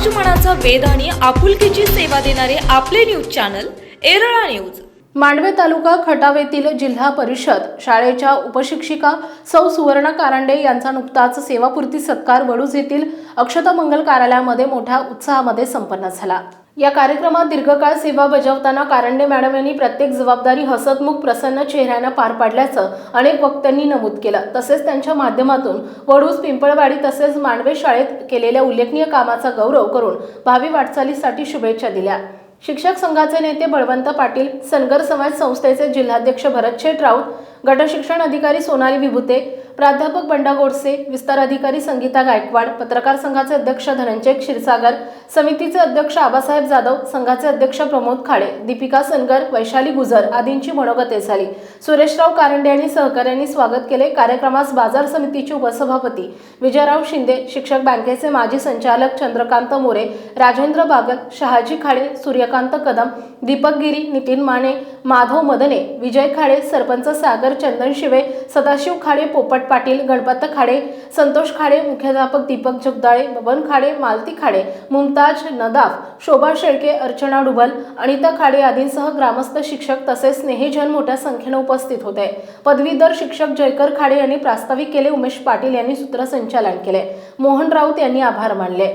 समाजमनाचा वेध आणि आपुलकीची सेवा देणारे आपले न्यूज चॅनल एरळा न्यूज. मांडवे तालुका खटावेतील जिल्हा परिषद शाळेच्या उपशिक्षिका सौ सुवर्ण कारंडे यांचा नुकताच सेवापूर्ती सत्कार वडूज येथील अक्षता मंगल कार्यालयामध्ये मोठ्या उत्साहामध्ये संपन्न झाला. या कार्यक्रमात दीर्घकाळ सेवा बजावताना कारंडे मॅडम यांनी प्रत्येक जबाबदारी हसतमुख प्रसन्न चेहऱ्यानं पार पाडल्याचं अनेक वक्त्यांनी नमूद केलं. तसेच त्यांच्या माध्यमातून वडूस पिंपळवाडी तसेच मांडवे शाळेत केलेल्या उल्लेखनीय कामाचा गौरव करून भावी वाटचालीसाठी शुभेच्छा दिल्या. शिक्षक संघाचे नेते बळवंत पाटील सनगर समाज संस्थेचे जिल्हाध्यक्ष भरत शेठ राऊत गटशिक्षण अधिकारी सोनाली विभुते प्राध्यापक बंडा गोडसे विस्तार अधिकारी संगीता गायकवाड पत्रकार संघाचे अध्यक्ष धनंजय क्षीरसागर समितीचे अध्यक्ष आबासाहेब जाधव संघाचे अध्यक्ष प्रमोद खाडे दीपिका सनगर वैशाली गुजर आदींची मनोगते झाली सुरेशराव कारंडे यांनी सहकार्यांनी स्वागत केले. कार्यक्रमास बाजार समितीचे उपसभापती विजयराव शिंदे शिक्षक बँकेचे माजी संचालक चंद्रकांत मोरे राजेंद्र बागल शहाजी खाडे सूर्यकांत कदम दीपक गिरी नितीन माने माधव मदने विजय खाडे सरपंच सागर चंदन शिवे सदाशिव खाडे पोपट पाटील गणपत खाडे संतोष खाडे मुख्याध्यापक दीपक जगदाळे बबन खाडे मालती खाडे मुमताज नदाफ शोभा शेळके अर्चना डुबल अनिता खाडे आदींसह ग्रामस्थ शिक्षक तसेच स्नेहीजन मोठ्या संख्येने उपस्थित होते. पदवीधर शिक्षक जयकर खाडे यांनी प्रास्ताविक केले उमेश पाटील यांनी सूत्रसंचालन केले. मोहन राऊत यांनी आभार मानले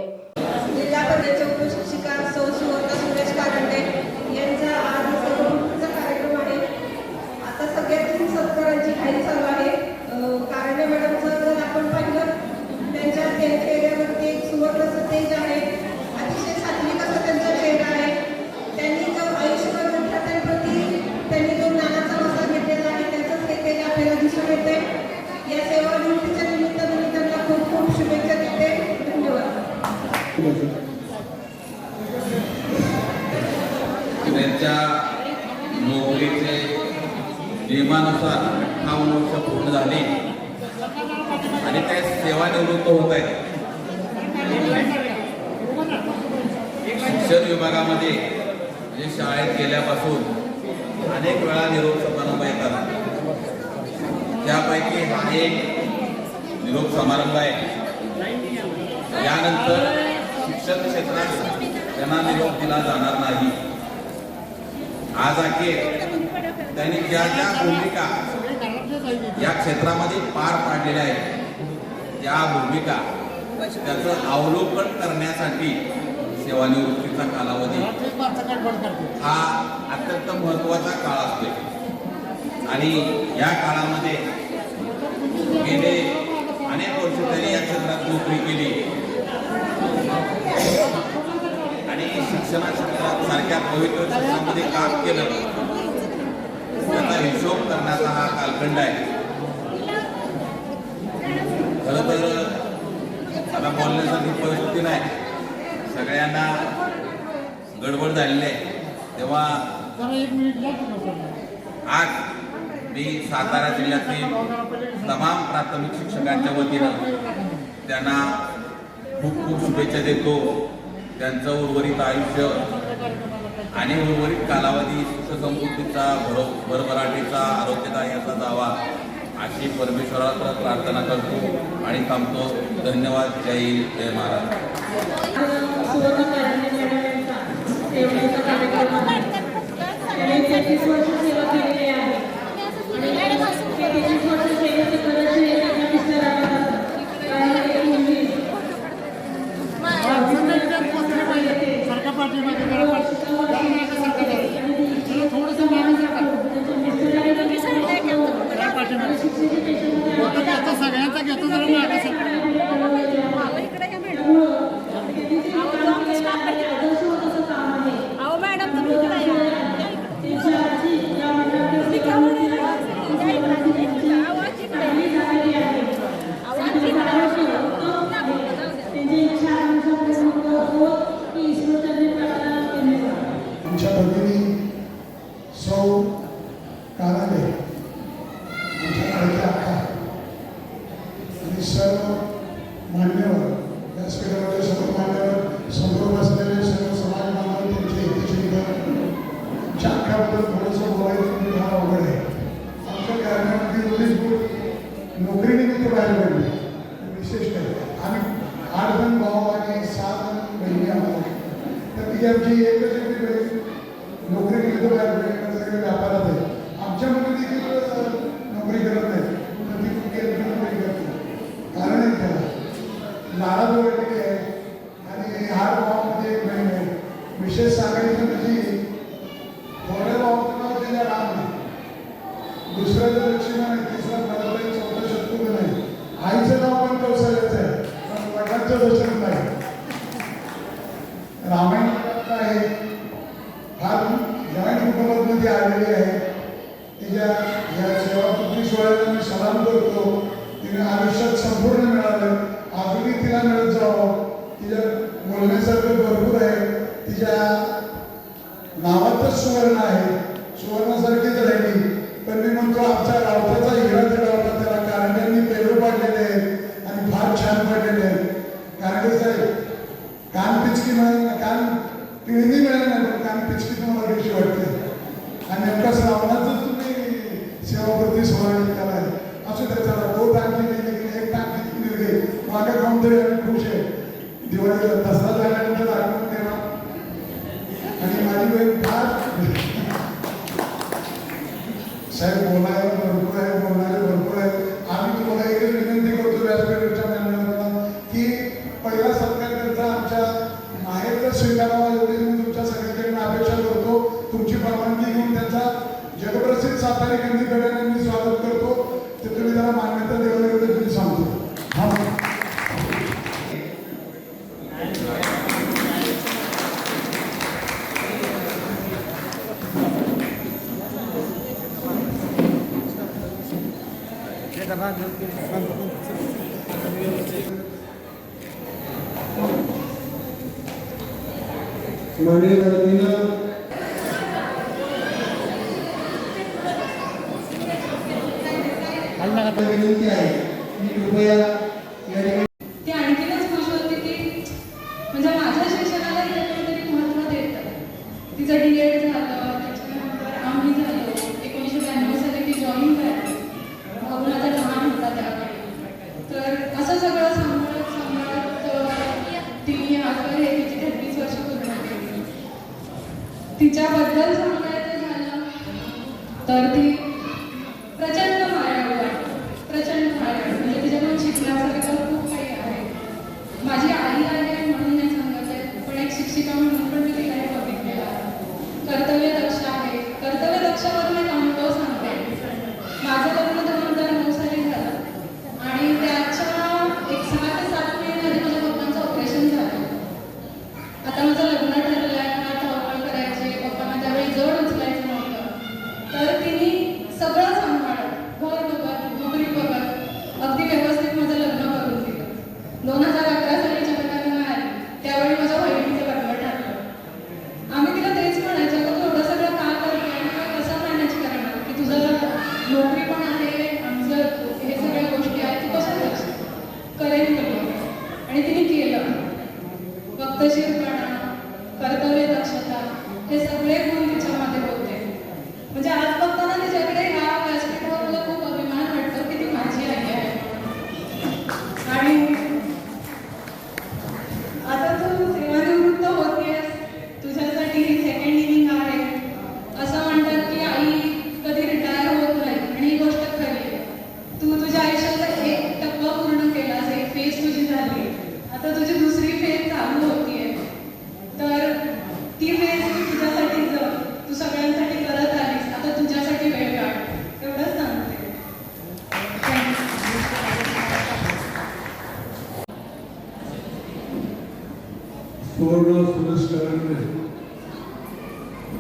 जिल्हा परिषदेच्या उपशिक्षिका सौ सुवर्णा सुरेश कारंडे यांचा आज सत्कारचा कार्यक्रम आहे आता सगळ्याची सत्कारांची घाई चालू आहे अं, कारंडे मॅडमचं जर आपण पाहिलं त्यांच्या ते- चेहऱ्यावरती एक सुवर्णाचं तेज आहे. अतिशय सात्विक असा त्यांचा चेहरा आहे. त्यांनी जो आयुष्यभर विद्यार्थ्यांप्रती त्यांनी जो ज्ञानाचा वसा घेतलेला आहे त्याचंच हे तेज आपल्याला दिसून येते या सेवा सेवानिवृत्तीच्या निमित्ताने मी त्यांना खूप खूप शुभेच्छा देते. धन्यवाद. त्यांच्या नोकरीचे नियमानुसार अठ्ठावन्न वर्ष पूर्ण झाली. आणि ते सेवानिवृत्त होत आहेत. शिक्षण विभागामध्ये म्हणजे शाळेत गेल्यापासून अनेक वेळा निरोप समारंभ येतात. त्यापैकी हा एक निरोप समारंभ आहे. यानंतर शिक्षण क्षेत्रात त्यांना निरोप दिला जाणार नाही. आज अखेर त्यांनी ज्या ज्या भूमिका या क्षेत्रामध्ये पार पाडलेल्या आहेत. त्या भूमिका त्याचं अवलोकन करण्यासाठी सेवानिवृत्तीचा कालावधी हा अत्यंत महत्त्वाचा काळ असतो आणि या काळामध्ये गेले अनेक वर्ष त्यांनी या क्षेत्रात नोकरी केली. आणि शिक्षणा क्षेत्रात सारख्या पवित्र क्षेत्रामध्ये काम केलं. त्याचा हिशोब करण्याचा हा कालखंड आहे. खरं तर आता बोलण्यासाठी परिस्थिती नाही सगळ्यांना गडबड झालेली आहे. तेव्हा आज मी सातारा जिल्ह्यातील तमाम प्राथमिक शिक्षकांच्या वतीनं त्यांना खूप खूप शुभेच्छा देतो. त्यांचं उर्वरित आयुष्य आणि उर्वरित कालावधी सुखसमृद्धीचा भरो भरभराटीचा आरोग्यदायी असा जावा अशी परमेश्वराला प्रार्थना करतो आणि थांबतो. धन्यवाद. जय हिंद. जय महाराज. कानाडे आमच्या लाडक्या आखा सर्व मान्यवर व्यासपीठामध्ये सर्व मान्यवर समोर बसलेले सर्व समाज बांधव त्यांचे थोडंसं बोलायचं म्हणजे हा अवघड आहे. आमच्या कार्यक्रमातील उद्देशभूत बाहेर पडले. विशेष आम्ही आठ जण भाऊ आणि सात जण बहिणी तर ती आमची एकच नोकरी निमित्त बाहेर पडली. म्हणजे सगळे व्यापारात आहे मार्गदर्शन नाही रामायण काय आहे. फार जॉईंट कुटुंबामध्ये आलेली आहे. तिच्या या सेवाकृती सोहळ्याला मी सलाम करतो. तिने आयुष्यात संपूर्ण मिळालं. अजूनही तिला मिळत जावं. तिच्या बोलण्यासारखं भरपूर आहे. तिच्या नावातच सुवर्ण आहे. सुवर्णासारखीच राहिली. करतात आणि त्याची तुम्हाला रेषी वाटते. आणि नेमका श्रावणाचं तुम्ही सेवा प्रति सोहळा निघालाय असं त्याच्याला दोन टाकी एक टाकी मागे खाऊन तरी आम्ही खुश आहे. दिवाळीला दसरा झाला. Maria Carolina. विनंती आहे की तिने आजकाल हे तिची तेहतीस वर्ष पूर्ण केली. तिच्याबद्दल सांगायचं झालं तर ती no nos da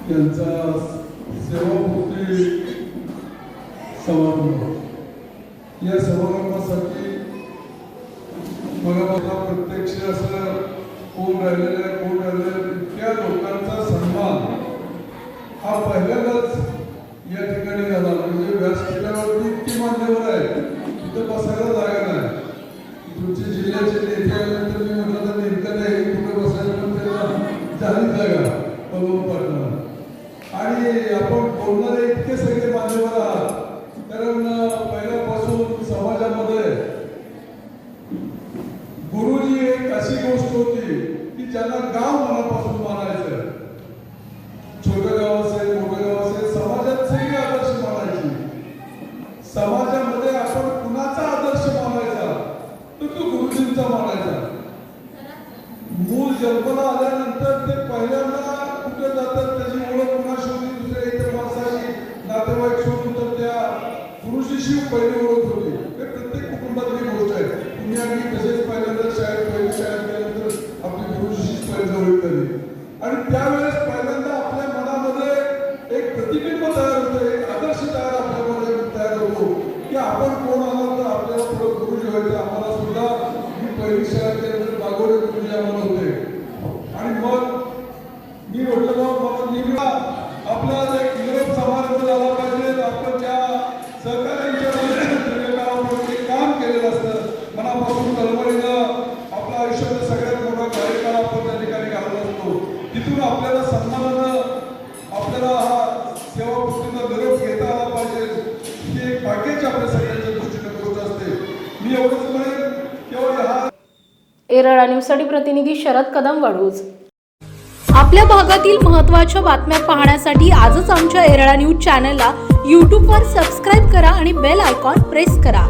त्यांचा सेवापूर्ती समारंभ या समारंभासाठी मला प्रत्यक्ष असं कोण राहिलेलं कोण राहिलेलं इतक्या लोकांचा सन्मान हा पहिल्यांदाच या ठिकाणी झाला. म्हणजे व्यासपीठावरती इतकी मान्यवर आहे तिथं बसायला जागा नाही. तुमचे जिल्ह्याचे नेते आल्यानंतर मी म्हटलं तर नेमकं नाही कुठे बसायला पण त्याला जाहीर जागा आपण बोलणारे इतके सगळे मान्यवर आहात. कारण पहिल्यापासून समाजामध्ये गुरुजी एक अशी गोष्ट होती की ज्यांना गाव मला निरोप घेता आला पाहिजे. ही एक आपल्या सगळ्यांच्या दृष्टीने गोष्ट असते. मी एवढंच म्हणेन केवळ हा एरळा न्यूजसाठी प्रतिनिधी शरद कदम वडूज. आपल्या भागातील महत्त्वाच्या बातम्या पाहण्यासाठी आजच आमच्या एरळा न्यूज चॅनलला यूट्यूबवर सबस्क्राईब करा आणि बेल आयकॉन प्रेस करा.